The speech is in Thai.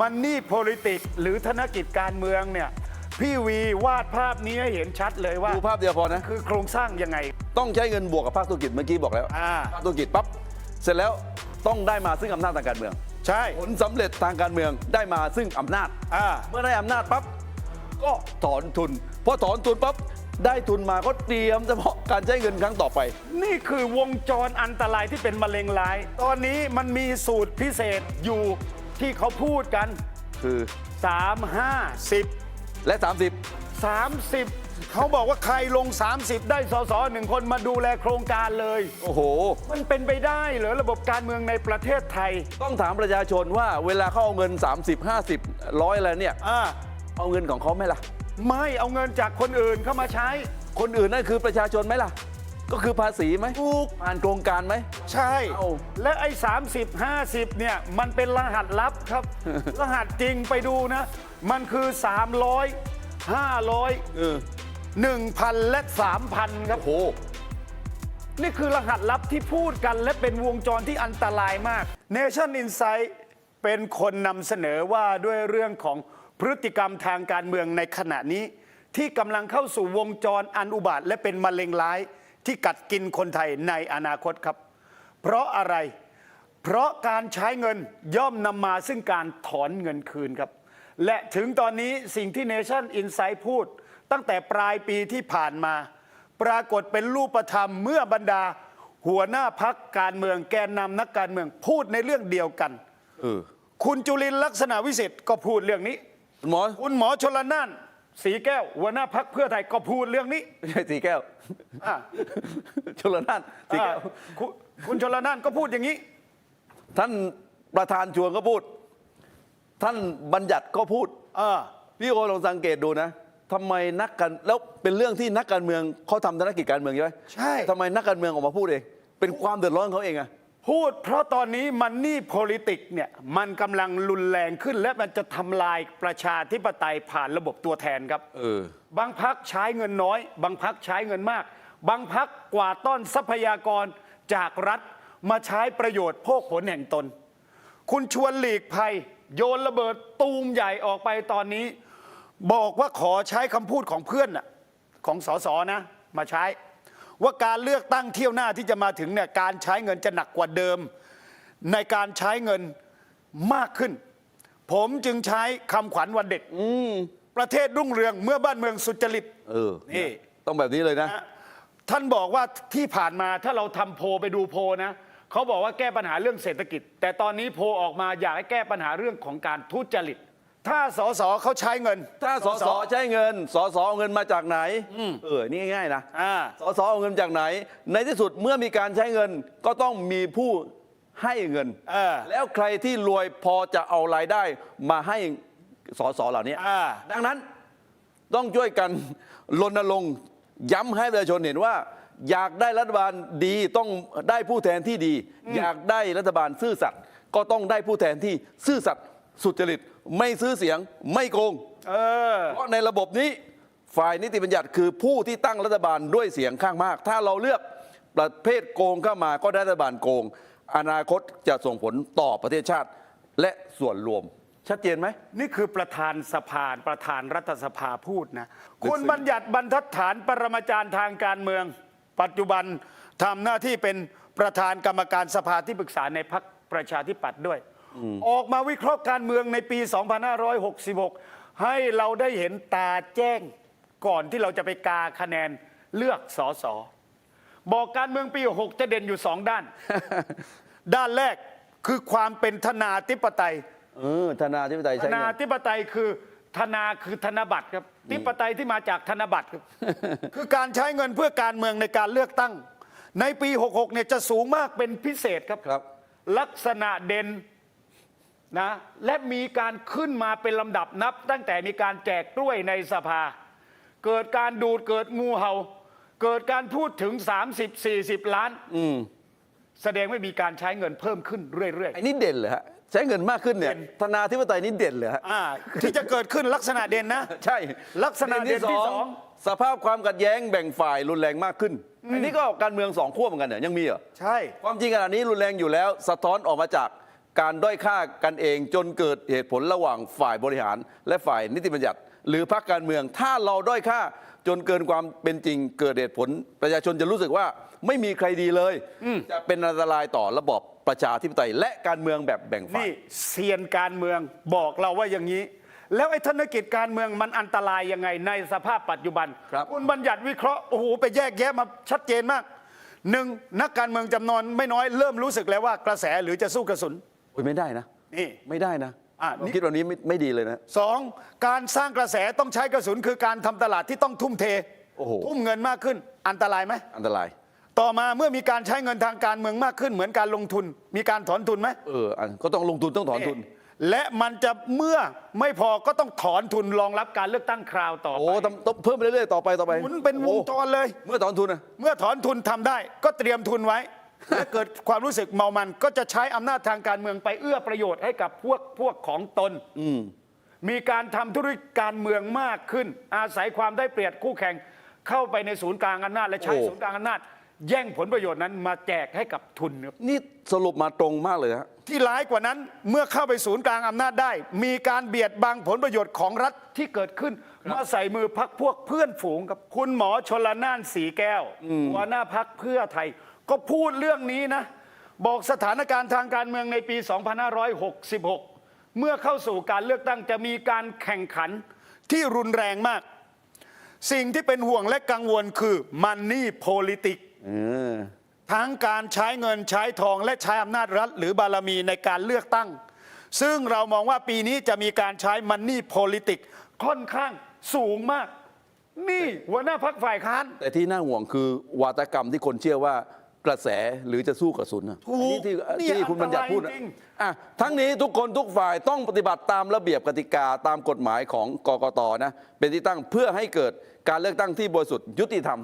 มันนี่ politics หรือธนกิจการเมืองเนี่ย พี่วีวาดภาพนี้ให้เห็นชัดเลยว่า ดูภาพเดียวพอนะ คือโครงสร้างยังไง ต้องใช้เงินบวกกับภาคธุรกิจเมื่อกี้บอกแล้วอ่า ภาคธุรกิจปั๊บเสร็จแล้วต้องได้มาซึ่งอำนาจทางการเมือง ใช่ ผลสำเร็จทางการเมืองได้มาซึ่งอำนาจ อ่า เมื่อได้อำนาจปั๊บก็ถอนทุนพอถอนทุนปั๊บได้ทุนมาก็เตรียมเฉพาะการใช้เงินครั้งต่อไป นี่คือวงจรอันตรายที่เป็นมะเร็งร้าย ตอนนี้มันมีสูตรพิเศษอยู่ ที่เขาพูดกัน คือ3 5 10 และ30 เขาบอกว่าใครลง 30 ได้สสหนึ่งคนมาดูแลโครงการเลย30โอ้โห มันเป็นไปได้เหรอระบบการเมืองในประเทศไทยต้องถามประชาชนว่าเวลาเขาเอาเงิน 30 50ร้อยอะไรเนี่ย อ่าเอาเงินของเขาไหมล่ะ ไม่เอาเงินจากคนอื่นเข้ามาใช้ คนอื่นนั่นคือประชาชนไหมล่ะ ก็คือภาษีไหมถูก ผ่านโครงการไหม ใช่ เอา และไอ้ 30 50 เนี่ย มันเป็นรหัสลับครับ รหัสจริงไปดูนะ มันคือ 300 500 เออ1,000 และ 3,000 ครับ โอ้โห นี่คือรหัสลับที่พูดกันและเป็นวงจรที่อันตรายมาก Nation Insight เป็นคนนำเสนอว่าด้วยเรื่องของพฤติกรรมทางการเมืองในขณะนี้ ที่กำลังเข้าสู่วงจรอันอุบาทและเป็นมะเร็งร้าย ที่กัดกินคนไทยในอนาคตครับ เพราะอะไร เพราะการใช้เงินย่อมนำมาซึ่งการถอนเงินคืนครับ และถึงตอนนี้สิ่งที่ Nation Insight พูด ตั้งแต่ปลายปีที่ผ่านมา ปรากฏเป็นรูปธรรมเมื่อบรรดา หัวหน้าพักการเมืองแกนนำนักการเมืองพูดในเรื่องเดียวกันเออคุณจุลินทร์ลักษณะวิสิทธิ์ก็พูดเรื่องนี้คุณหมอ คุณหมอชลน่าน สีแก้วหัวหน้าพักเพื่อไทยก็พูดเรื่องนี้ไม่ใช่สีแก้วอะชลนานสีแก้ว อ่าคุณคุณชลน่านก็พูดอย่างนี้ ท่านประธานชวนก็พูด ท่านบัญญัติก็พูด เออ พี่โอลองสังเกตดูนะทำไมนักการแล้วเป็นเรื่องที่นักการเมืองเขาทำธุรกิจการเมืองใช่ไหมใช่ ทำไมนักการเมืองออกมาพูดเอง เป็นความเดือดร้อนของเขาเองอะ พูดเพราะตอนนี้มันนี่ politics เนี่ยมันกำลังรุนแรงขึ้น และมันจะทำลายประชาธิปไตยผ่านระบบตัวแทนครับเออบางพักใช้เงินน้อย บางพักใช้เงินมาก บางพักกว่าดต้อนทรัพยากรจากรัฐมาใช้ประโยชน์โภคผลแห่งตน คุณชวนหลีกภัย โยนระเบิดตูมใหญ่ออกไปตอนนี้ บอกว่าขอใช้คำพูดของเพื่อนน่ะของสสนะ มาใช้ ว่าการเลือกตั้งเที่ยวหน้าที่จะมาถึงเนี่ยการใช้เงินจะหนักกว่าเดิม ในการใช้เงินมากขึ้น ผมจึงใช้คำขวัญวันเด็กประเทศรุ่งเรืองเมื่อบ้านเมืองสุจริตเออนี่ต้องแบบนี้เลยนะนะท่านบอกว่าที่ผ่านมาถ้าเราทำโพลไปดูโพลนะเขาบอกว่าแก้ปัญหาเรื่องเศรษฐกิจ แต่ตอนนี้โพลออกมาอยากให้แก้ปัญหาเรื่องของการทุจริต ถ้าสสเขาใช้เงิน ถ้าสสใช้เงิน สสเอาเงินมาจากไหน เออ นี่ง่ายๆนะอ่า สสเอาเงินจากไหน ในที่สุดเมื่อมีการใช้เงินก็ต้องมีผู้ให้เงิน เออ แล้วใครที่รวยพอจะเอารายได้มาให้สสเหล่านี้ อ่า ดังนั้นต้องช่วยกันรณรงค์ย้ำให้ประชาชนเห็นว่า อยากได้รัฐบาลดีต้องได้ผู้แทนที่ดี อยากได้รัฐบาลซื่อสัตย์ก็ต้องได้ผู้แทนที่ซื่อสัตย์สุจริต ไม่ซื้อเสียงไม่โกง เออ เพราะในระบบนี้ฝ่ายนิติบัญญัติคือผู้ที่ตั้งรัฐบาลด้วยเสียงข้างมาก ถ้าเราเลือกประเภทโกงเข้ามาก็ได้รัฐบาลโกง อนาคตจะส่งผลต่อประเทศชาติและส่วนรวม ชัดเจนไหม นี่คือประธานสภาประธานรัฐสภาพูดนะลึกซึ้งคุณบัญญัติบรรทัดฐานปรมาจารย์ทางการเมือง ปัจจุบันทำหน้าที่เป็นประธานกรรมการสภาที่ปรึกษาในพักประชาธิปัตย์ด้วย ออกมาวิเคราะห์การเมืองในปี 2566 ให้เราได้เห็นตาแจ้งก่อนที่เราจะไปกาคะแนนเลือกสอสอบอกการเมืองปี 6 จะเด่นอยู่สองด้าน ด้านแรกคือความเป็นธนาธิปไตยเออธนาธิปไตยธใช้นาเงินธิปไตยคือธนาคือธนบัตรครับ ธิปไตยที่มาจากธนบัตรครับ คือการใช้เงินเพื่อการเมืองในการเลือกตั้ง ในปี 66 เนี่ยจะสูงมากเป็นพิเศษครับ ครับ ลักษณะเด่น นะและมีการขึ้นมาเป็นลำดับนับ ตั้งแต่มีการแจกกล้วยในสภา เกิดการดูดเกิดงูเห่า เกิดการพูดถึง 30-40 ล้าน อืมแสดงว่ามีการใช้เงินเพิ่มขึ้นเรื่อย ไอ้นี่เด่นเลยฮะใช้เงินมากขึ้นเนี่ยเด่นธนาธิปไตยนี่เด่นเลยฮะๆ อ่าที่จะเกิดขึ้นลักษณะเด่นนะ ใช่ลักษณะเด่นที่สอง สภาพความขัดแย้งแบ่งฝ่ายรุนแรงมากขึ้นอันนี้ก็การเมืองสองขั้วเหมือนกันเนี่ยยังมีเหรอ ใช่ ความจริงขณะนี้รุนแรงอยู่แล้ว สะท้อนออกมาจาก การด้อยค่ากันเองจนเกิดเหตุผลระหว่างฝ่ายบริหาร และฝ่ายนิติบัญญัติ หรือพรรคการเมือง ถ้าเราด้อยค่าจนเกินความเป็นจริงเกิดเหตุผล ประชาชนจะรู้สึกว่าไม่มีใครดีเลย จะเป็นอันตรายต่อระบอบประชาธิปไตย และการเมืองแบบแบ่งฝ่ายนี่เซียนการเมืองบอกเราว่าอย่างนี้ แล้วไอ้ธนกิจการเมืองมันอันตรายยังไงในสภาพปัจจุบันครับณบัญญัติวิเคราะห์โอ้โหไปแยกแยะมาชัดเจนมากหนึ่งนักการเมืองจำนวนไม่น้อยเริ่มรู้สึกแล้วว่ากระแสหรือจะสู้กระสุน โอ้ยไม่ได้นะ นี่ ไม่ได้นะอะผมนี่ คิดวันนี้ไม่ไม่ดีเลยนะ สองการสร้างกระแสต้องใช้กระสุนคือการทำตลาดที่ต้องทุ่มเทโอ้โห ทุ่มเงินมากขึ้น อันตรายไหมอันตราย ต่อมาเมื่อมีการใช้เงินทางการเมืองมากขึ้น เหมือนการลงทุน มีการถอนทุนไหมเอออันก็ต้องลงทุนต้องถอนทุน และมันจะเมื่อไม่พอก็ต้องถอนทุนรองรับการเลือกตั้งคราวต่อโอ้ไปต้องต้องเพิ่มไปเรื่อยๆต่อไปต่อไปหมุนเป็นวงจรเลยโอ้เมื่อถอนทุนนะเมื่อถอนทุนทำได้ก็เตรียมทุนไว้ และเกิดความรู้สึกเมามันก็จะใช้อำนาจทางการเมืองไปเอื้อประโยชน์ให้กับพวกพวกของตน มีการทำธุรกิจการเมืองมากขึ้น อาศัยความได้เปรียบคู่แข่งเข้าไปในศูนย์กลางอำนาจและใช้โอ้ ศูนย์กลางอำนาจแย่งผลประโยชน์นั้นมาแจกให้กับทุนครับ นี่สรุปมาตรงมากเลยฮะ ที่ร้ายกว่านั้นเมื่อเข้าไปศูนย์กลางอำนาจได้ มีการเบียดบังผลประโยชน์ของรัฐที่เกิดขึ้น มาใส่มือพักพวกเพื่อนฝูงกับคุณหมอชลนานสีแก้วหัวหน้าพักเพื่อไทย ก็พูดเรื่องนี้นะ บอกสถานการณ์ทางการเมืองในปี 2566 เมื่อเข้าสู่การเลือกตั้งจะมีการแข่งขันที่รุนแรงมาก สิ่งที่เป็นห่วงและกังวลคือมันนี่โพลิติกเออทั้งการใช้เงินใช้ทองและใช้อำนาจรัฐ หรือบารมีในการเลือกตั้ง ซึ่งเรามองว่าปีนี้จะมีการใช้มันนี่โพลิติกค่อนข้างสูงมาก นี่หัวหน้าพักฝ่ายค้าน แต่ที่น่าห่วงคือวาตกรรมที่คนเชื่อว่า กระแสหรือจะสู้กับศูนย์นะถูกอันนี้ที่นี่ที่คุณอันตรายบัญญัติพูดนะจริง อะทั้งนี้ทุกคนทุกฝ่ายต้องปฏิบัติตามระเบียบกติกาตามกฎหมายของกกตนะ เป็นที่ตั้งเพื่อให้เกิดการเลือกตั้งที่บริสุทธิ์ยุติธรรม